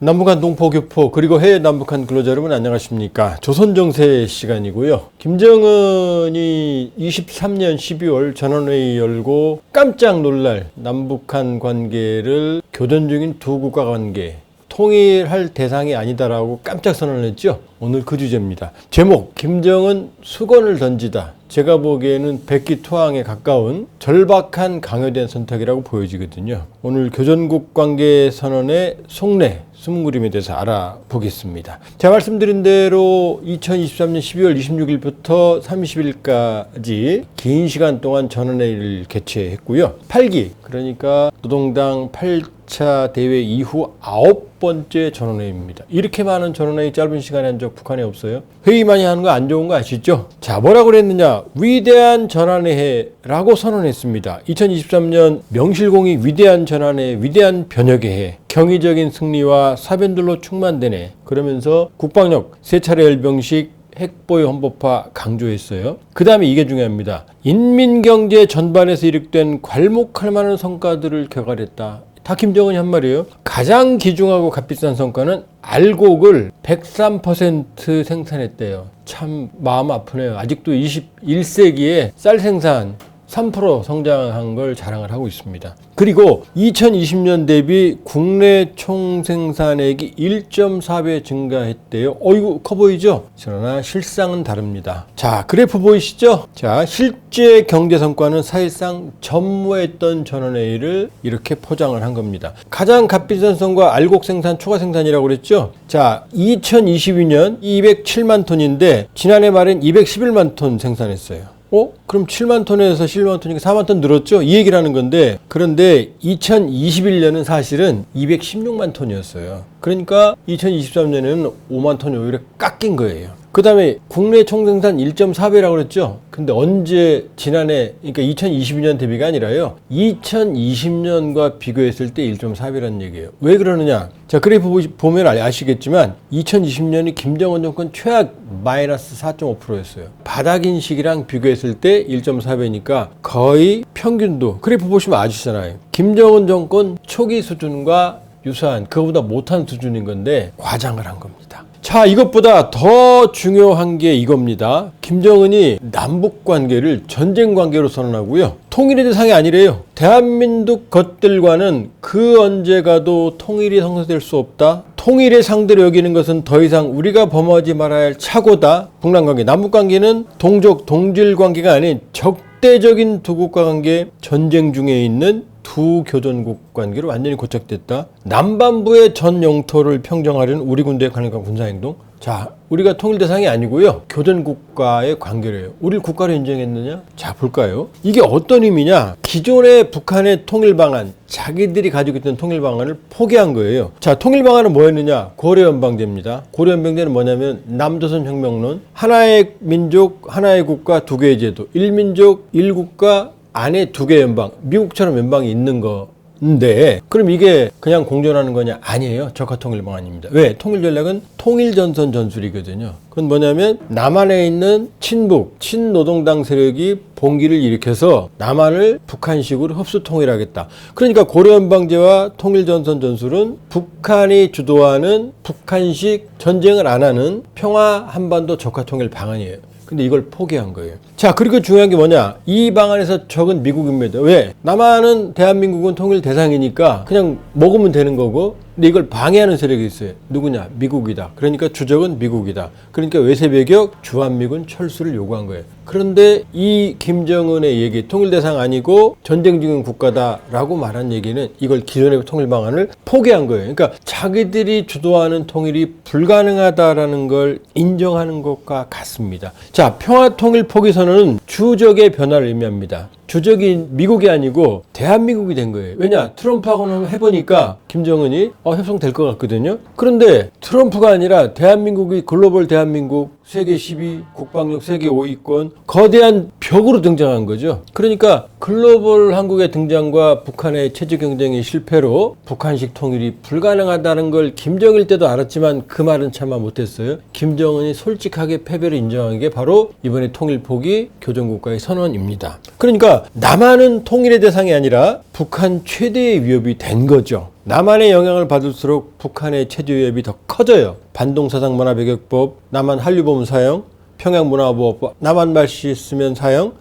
남북한 동포 교포 그리고 해외 남북한 근로자 여러분 안녕하십니까 조선정세 시간이고요 김정은이 23년 12월 전원회의 열고 깜짝 놀랄 남북한 관계를 교전 중인 두 국가 관계 통일할 대상이 아니다라고 깜짝 선언을 했죠. 오늘 그 주제입니다. 제목 김정은 수건을 던지다. 제가 보기에는 백기투항에 가까운 절박한 강요된 선택이라고 보여지거든요. 오늘 교전국 관계 선언의 속내 숨은 그림에 대해서 알아보겠습니다. 제가 말씀드린 대로 2023년 12월 26일부터 30일까지 긴 시간 동안 전원회의를 개최했고요. 8기 그러니까 노동당 8차 대회 이후 아홉 번째 전원회의입니다. 이렇게 많은 전원회의 짧은 시간에 한 적 북한에 없어요. 회의 많이 하는 거 안 좋은 거 아시죠? 자 뭐라고 그랬느냐 위대한 전환회라고 선언했습니다. 2023년 명실공히 위대한 전환회, 위대한 변혁의 해, 경이적인 승리와 사변들로 충만되네. 그러면서 국방력 세 차례 열병식 핵보유 헌법화 강조했어요. 그 다음에 이게 중요합니다. 인민경제 전반에서 이룩된 괄목할 만한 성과들을 격알했다. 다 김정은이 한 말이에요. 가장 기중하고 값비싼 성과는 알곡을 103% 생산했대요. 참 마음 아프네요. 아직도 21세기에 쌀 생산 3% 성장한 걸 자랑을 하고 있습니다. 그리고 2020년 대비 국내 총생산액이 1.4배 증가했대요. 어이구 커 보이죠? 그러나 실상은 다릅니다. 자 그래프 보이시죠? 자 실제 경제 성과는 사실상 전무했던 전원회의를 이렇게 포장을 한 겁니다. 가장 값비싼 성과 알곡 생산 초과 생산이라고 그랬죠? 자 2022년 207만 톤인데 지난해 말엔 211만 톤 생산했어요. 어? 그럼 7만 톤에서 11만 톤이니까 4만 톤 늘었죠? 이 얘기를 하는 건데 그런데 2021년은 사실은 216만 톤이었어요. 그러니까 2023년에는 5만 톤이 오히려 깎인 거예요. 그 다음에 국내 총생산 1.4배라고 그랬죠? 근데 언제 지난해 그러니까 2022년 대비가 아니라요. 2020년과 비교했을 때 1.4배라는 얘기예요. 왜 그러느냐? 자 그래프 보면 아- 아시겠지만 2020년이 김정은 정권 최악 마이너스 4.5%였어요. 바닥인 시기랑 비교했을 때 1.4배니까 거의 평균도 그래프 보시면 아시잖아요. 김정은 정권 초기 수준과 유사한 그거보다 못한 수준인 건데 과장을 한 겁니다. 자, 이것보다 더 중요한 게 이겁니다. 김정은이 남북 관계를 전쟁 관계로 선언하고요. 통일의 대상이 아니래요. 대한민국 것들과는 그 언제 가도 통일이 성사될 수 없다. 통일의 상대로 여기는 것은 더 이상 우리가 범하지 말아야 할 착오다. 북남 관계, 남북 관계는 동족, 동질 관계가 아닌 적대적인 두 국가 관계, 전쟁 중에 있는 두 교전국 관계로 완전히 고착됐다. 남반부의 전 영토를 평정하려는 우리 군대의 관련과 군사행동. 자, 우리가 통일 대상이 아니고요. 교전국과의 관계래요. 우리를 국가로 인정했느냐? 자, 볼까요? 이게 어떤 의미냐? 기존의 북한의 통일 방안, 자기들이 가지고 있던 통일 방안을 포기한 거예요. 자, 통일 방안은 뭐였느냐? 고려 연방제입니다. 고려 연방제는 뭐냐면 남조선 혁명론, 하나의 민족, 하나의 국가, 두 개의 제도, 일민족, 일국가, 안에 두 개 연방, 미국처럼 연방이 있는 건데, 그럼 이게 그냥 공존하는 거냐? 아니에요. 적화 통일 방안입니다. 왜? 통일 전략은 통일 전선 전술이거든요. 그건 뭐냐면 남한에 있는 친북, 친노동당 세력이 봉기를 일으켜서 남한을 북한식으로 흡수 통일하겠다. 그러니까 고려연방제와 통일전선 전술은 북한이 주도하는 북한식 전쟁을 안 하는 평화 한반도 적화 통일 방안이에요. 근데 이걸 포기한 거예요. 자, 그리고 중요한 게 뭐냐? 이 방안에서 적은 미국입니다. 왜? 남한은 대한민국은 통일 대상이니까 그냥 먹으면 되는 거고, 근데 이걸 방해하는 세력이 있어요. 누구냐? 미국이다. 그러니까 주적은 미국이다. 그러니까 외세 배격 주한미군 철수를 요구한 거예요. 그런데 이 김정은의 얘기, 통일 대상 아니고 전쟁 중인 국가다라고 말한 얘기는 이걸 기존의 통일 방안을 포기한 거예요. 그러니까 자기들이 주도하는 통일이 불가능하다라는 걸 인정하는 것과 같습니다. 자, 평화 통일 포기 선 언은 주적의 변화를 의미합니다. 주적이 미국이 아니고 대한민국이 된 거예요. 왜냐? 트럼프하고는 해보니까 김정은이 어, 협상될 것 같거든요. 그런데 트럼프가 아니라 대한민국이 글로벌 대한민국 세계 10위, 국방력 세계 5위권 거대한 벽으로 등장한 거죠. 그러니까 글로벌 한국의 등장과 북한의 체제 경쟁의 실패로 북한식 통일이 불가능하다는 걸 김정일 때도 알았지만 그 말은 참아 못했어요. 김정은이 솔직하게 패배를 인정한 게 바로 이번에 통일 포기 교전국가의 선언입니다. 그러니까 그러니까 남한은 통일의 대상이 아니라 북한 최대의 위협이 된 거죠. 남한의 영향을 받을수록 북한의 체제 위협이 더 커져요. 반동사상 문화 배격법, 남한 한류보문 사용, 평양문화보호법, 남한 말씨 쓰면 사용,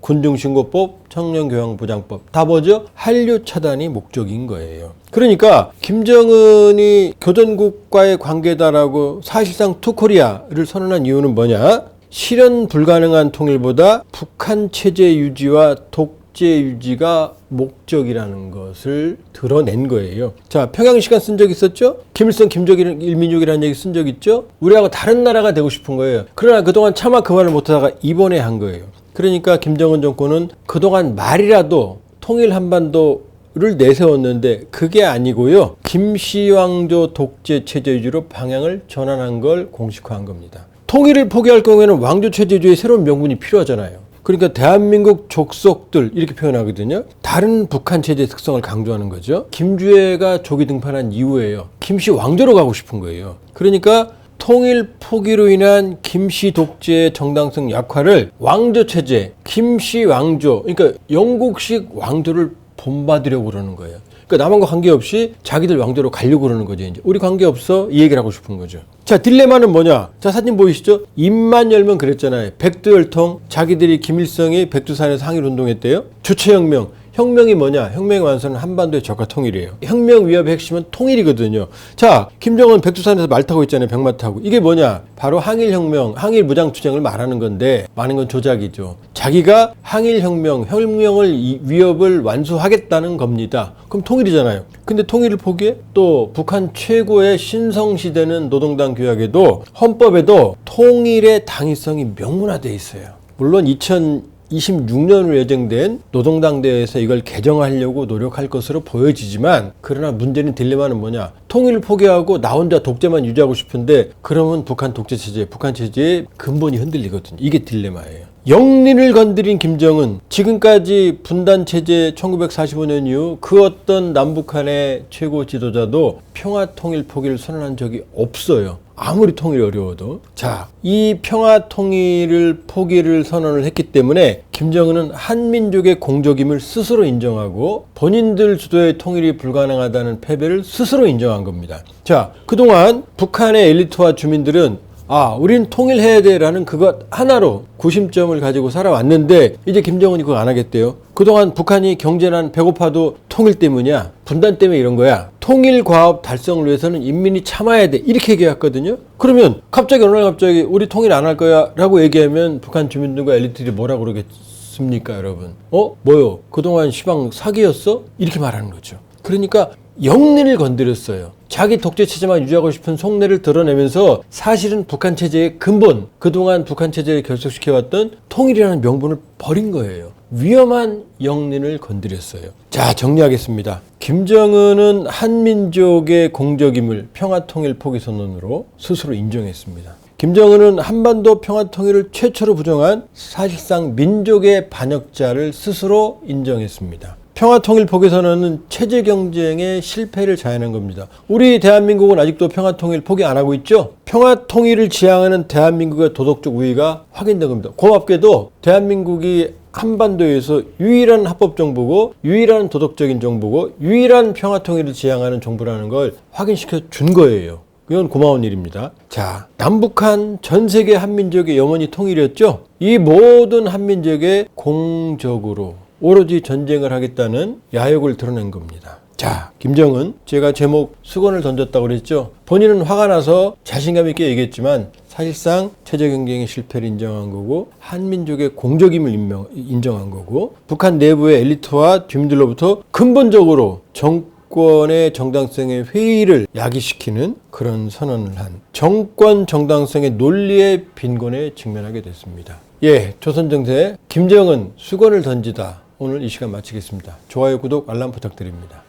군중신고법, 청년교양보장법 다 뭐죠? 한류 차단이 목적인 거예요. 그러니까 김정은이 교전국과의 관계다라고 사실상 투코리아를 선언한 이유는 뭐냐? 실현 불가능한 통일보다 북한 체제 유지와 독재 유지가 목적이라는 것을 드러낸 거예요. 자, 평양 시간 쓴 적 있었죠? 김일성, 김정일, 일민족이라는 얘기 쓴 적 있죠? 우리하고 다른 나라가 되고 싶은 거예요. 그러나 그동안 차마 그 말을 못하다가 이번에 한 거예요. 그러니까 김정은 정권은 그동안 말이라도 통일 한반도 를 내세웠는데 그게 아니고요. 김씨 왕조 독재 체제 위주로 방향을 전환한 걸 공식화한 겁니다. 통일을 포기할 경우에는 왕조 체제주의 새로운 명분이 필요하잖아요. 그러니까 대한민국 족속들 이렇게 표현하거든요. 다른 북한 체제 특성을 강조하는 거죠. 김주애가 조기 등판한 이후에요. 김씨 왕조로 가고 싶은 거예요. 그러니까 통일 포기로 인한 김씨 독재의 정당성 약화를 왕조 체제, 김씨 왕조, 그러니까 영국식 왕조를 본받으려고 그러는 거예요. 그러니까 남한과 관계없이 자기들 왕조로 가려고 그러는 거죠. 이제 우리 관계없어 이 얘기를 하고 싶은 거죠. 자 딜레마는 뭐냐? 자 사진 보이시죠? 입만 열면 그랬잖아요. 백두열통 자기들이 김일성이 백두산에서 항일 운동했대요. 주체혁명 혁명이 뭐냐? 혁명의 완성은 한반도의 적화 통일이에요. 혁명 위협의 핵심은 통일이거든요. 자, 김정은 백두산에서 말 타고 있잖아요. 백마 타고. 이게 뭐냐? 바로 항일혁명, 항일 무장투쟁을 말하는 건데 많은 건 조작이죠. 자기가 항일혁명, 혁명을 이 위협을 완수하겠다는 겁니다. 그럼 통일이잖아요. 근데 통일을 포기해? 또 북한 최고의 신성시대는 노동당 규약에도 헌법에도 통일의 당위성이 명문화돼 있어요. 물론 2000 26년으로 예정된 노동당대회에서 이걸 개정하려고 노력할 것으로 보여지지만 그러나 문제는 딜레마는 뭐냐? 통일을 포기하고 나 혼자 독재만 유지하고 싶은데 그러면 북한 독재 체제 북한 체제의 근본이 흔들리거든요. 이게 딜레마예요 영린을 건드린 김정은 지금까지 분단 체제 1945년 이후 그 어떤 남북한의 최고 지도자도 평화 통일 포기를 선언한 적이 없어요. 아무리 통일이 어려워도. 자, 이 평화 통일을 포기를 선언을 했기 때문에 김정은은 한민족의 공적임을 스스로 인정하고 본인들 주도의 통일이 불가능하다는 패배를 스스로 인정한 겁니다. 자, 그동안 북한의 엘리트와 주민들은 아, 우린 통일해야 돼라는 그것 하나로 구심점을 가지고 살아왔는데 이제 김정은이 그거 안 하겠대요. 그동안 북한이 경제난 배고파도 통일 때문이야. 분단 때문에 이런 거야. 통일 과업 달성을 위해서는 인민이 참아야 돼. 이렇게 얘기했거든요. 그러면 갑자기 어느 날 갑자기 우리 통일 안 할 거야 라고 얘기하면 북한 주민들과 엘리트들이 뭐라 그러겠습니까, 여러분? 어? 뭐요? 그동안 시방 사기였어? 이렇게 말하는 거죠. 그러니까 영린을 건드렸어요. 자기 독재 체제만 유지하고 싶은 속내를 드러내면서 사실은 북한 체제의 근본, 그동안 북한 체제를 결속시켜왔던 통일이라는 명분을 버린 거예요. 위험한 영린을 건드렸어요. 자, 정리하겠습니다. 김정은은 한민족의 공적임을 평화통일 포기선언으로 스스로 인정했습니다. 김정은은 한반도 평화통일을 최초로 부정한 사실상 민족의 반역자를 스스로 인정했습니다. 평화통일 포기선언은 체제 경쟁의 실패를 자연한 겁니다. 우리 대한민국은 아직도 평화통일 포기 안 하고 있죠? 평화통일을 지향하는 대한민국의 도덕적 우위가 확인된 겁니다. 고맙게도 대한민국이 한반도에서 유일한 합법 정부고 유일한 도덕적인 정부고 유일한 평화통일을 지향하는 정부라는 걸 확인시켜 준 거예요. 이건 고마운 일입니다. 자, 남북한 전 세계 한민족의 영원히 통일이었죠? 이 모든 한민족의 공적으로 오로지 전쟁을 하겠다는 야욕을 드러낸 겁니다. 자, 김정은 제가 제목 수건을 던졌다고 그랬죠. 본인은 화가 나서 자신감 있게 얘기했지만 사실상 체제 경쟁의 실패를 인정한 거고 한민족의 공적임을 인명, 인정한 거고 북한 내부의 엘리트와 주민들로부터 근본적으로 정권의 정당성의 회의를 야기시키는 그런 선언을 한 정권 정당성의 논리의 빈곤에 직면하게 됐습니다. 예, 조선 정세 김정은 수건을 던지다 오늘 이 시간 마치겠습니다. 좋아요, 구독, 알람 부탁드립니다.